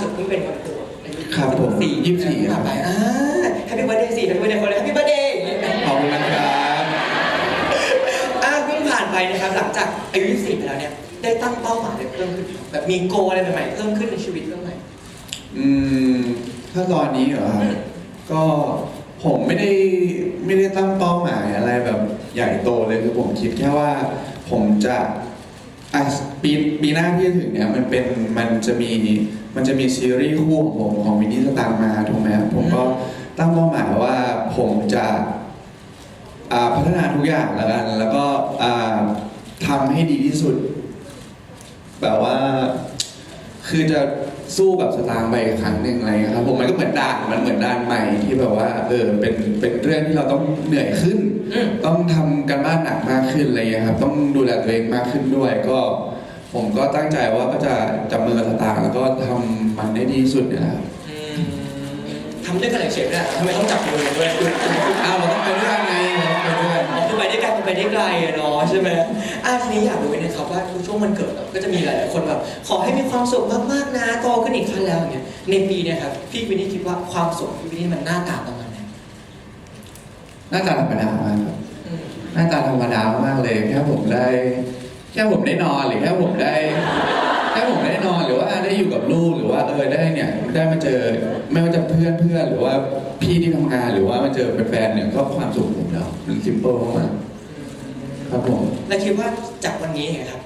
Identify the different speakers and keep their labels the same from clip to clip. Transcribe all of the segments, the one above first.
Speaker 1: สุดเพิ่งเป็นวันเกิดอายุ
Speaker 2: ครับผม
Speaker 1: สี่
Speaker 2: ยี่สิบสี่
Speaker 1: ที่ผ่านไปอ่าแฮปปี้เบิร์ดเดย์สี่แฮปปี้เบิร์ดเดย์คนเลยแฮปปี้เบิร์ดเดย์อย่างเงี้ย
Speaker 2: ขอบคุณนะครับ
Speaker 1: อ่าเพิ่งผ่านไปนะครับ หลังจากอายุ24ไปแล้วเนี่ย ได้ตั้งเป้าหมายอะไรเพิ่มขึ้น แบบมีโกอะไรใหม่ๆเพิ่มขึ้นในชีวิตเพิ่มไหม
Speaker 2: อืม ถ้าตอนนี้เหรอครับ ก็ผมไม่ได้ไม่ได้ตั้งเป้าหมายอะไรแบบใหญ่โตเลยคือผมคิดแค่ว่า ผมจะ อะปีปีหน้าที่จะถึงเนี่ยมันเป็นมันจะมีมันจะมีซีรีส์คู่ของผมของวินนี่สตางค์มาถูกไหมครับผมก็ตั้งเป้าหมายว่าผมจะอ่าพัฒนาทุกอย่างแล้วกัน แล้วก็อ่าทำให้ดีที่สุด แบบว่าคือจะ สู้แบบสตางค์ไปอีกครั้งหนึ่งอะไรเงี้ยครับผมมันก็เหมือนด่านมันเหมือนด่านใหม่ที่แบบว่าเออเป็นเป็นเรื่องที่เราต้องเหนื่อยขึ้น
Speaker 1: อืม
Speaker 2: ต้องทำกันบ้านหนักมากขึ้นอะไรเงี้ยครับต้องดูแลตัวเองมากขึ้นด้วยก็ ผมก็ตั้งใจว่าก็จะจับมือกับสตางค์แล้วก็ทำมันได้ดีที่สุดเนี่ยนะครับ
Speaker 1: อืมทำด้วยกันเลยเฉยๆเนี่ยทำไมต้องจับมือกันด้วยคือ
Speaker 2: ไปได้
Speaker 1: ไกลอะเนาะใช่ไหมอะทีนี้อยากรู้นะครับว่าทุกช่วงวันเกิดอะก็จะมีหลายๆคนแบบขอให้มีความสุขมากๆนะโตขึ้นอีกขั้นแล้วอย่างเงี้ยในปีเนี่ยครับพี่วินนี่คิดว่าความสุขพี่วินนี่มันหน้าตาประมาณไหน
Speaker 2: หน้าตาธรรมดามากครับ
Speaker 1: อืม
Speaker 2: หน้าตาธรรมดามากเลยแค่ผมได้ แค่ผมได้นอนหรือแค่ผมได้แค่ผมได้นอนหรือว่าได้อยู่กับลูกหรือว่าเออได้เนี่ยได้มาเจอไม่ว่าจะเพื่อนเพื่อนหรือว่าพี่ที่ทำงานหรือว่ามาเจอแฟนๆเนี่ยก็ความสุขผมแล้วมันซิมเปิลมาก ครับผม
Speaker 1: แล้วคิดว่าจากวันนี้ไงครับ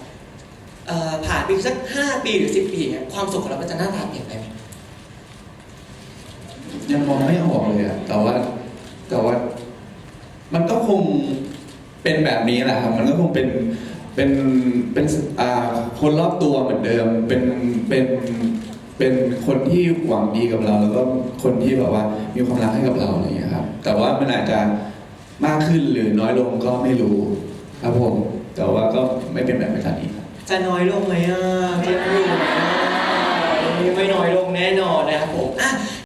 Speaker 1: เอ่อผ่านไปอีกสักห้าปีหรือสิบปีเนี่ยความสุขของเรามันจะหน้าตาเปลี่ยนไปไหม
Speaker 2: ยังมองไม่ออกเลยอะแต่ว่าแต่ว่า มันก็คงเป็นแบบนี้แหละครับมันก็คงเป็นเป็นเป็นอ่าคนรอบตัวเหมือนเดิม เป็นเป็นเป็นคนที่หวังดีกับเรา แล้วก็คนที่แบบว่ามีความรักให้กับเราอะไรอย่างเงี้ยครับ แต่ว่ามันอาจจะมากขึ้นหรือน้อยลงก็ไม่รู้ ครับผม แต่ว่าก็ไม่เป็นแบบนี้ครับ
Speaker 1: จะน้อยลงไหมอะจะอยู่ไหมอะไม่น้อยลงแน่นอนนะครับผมอะ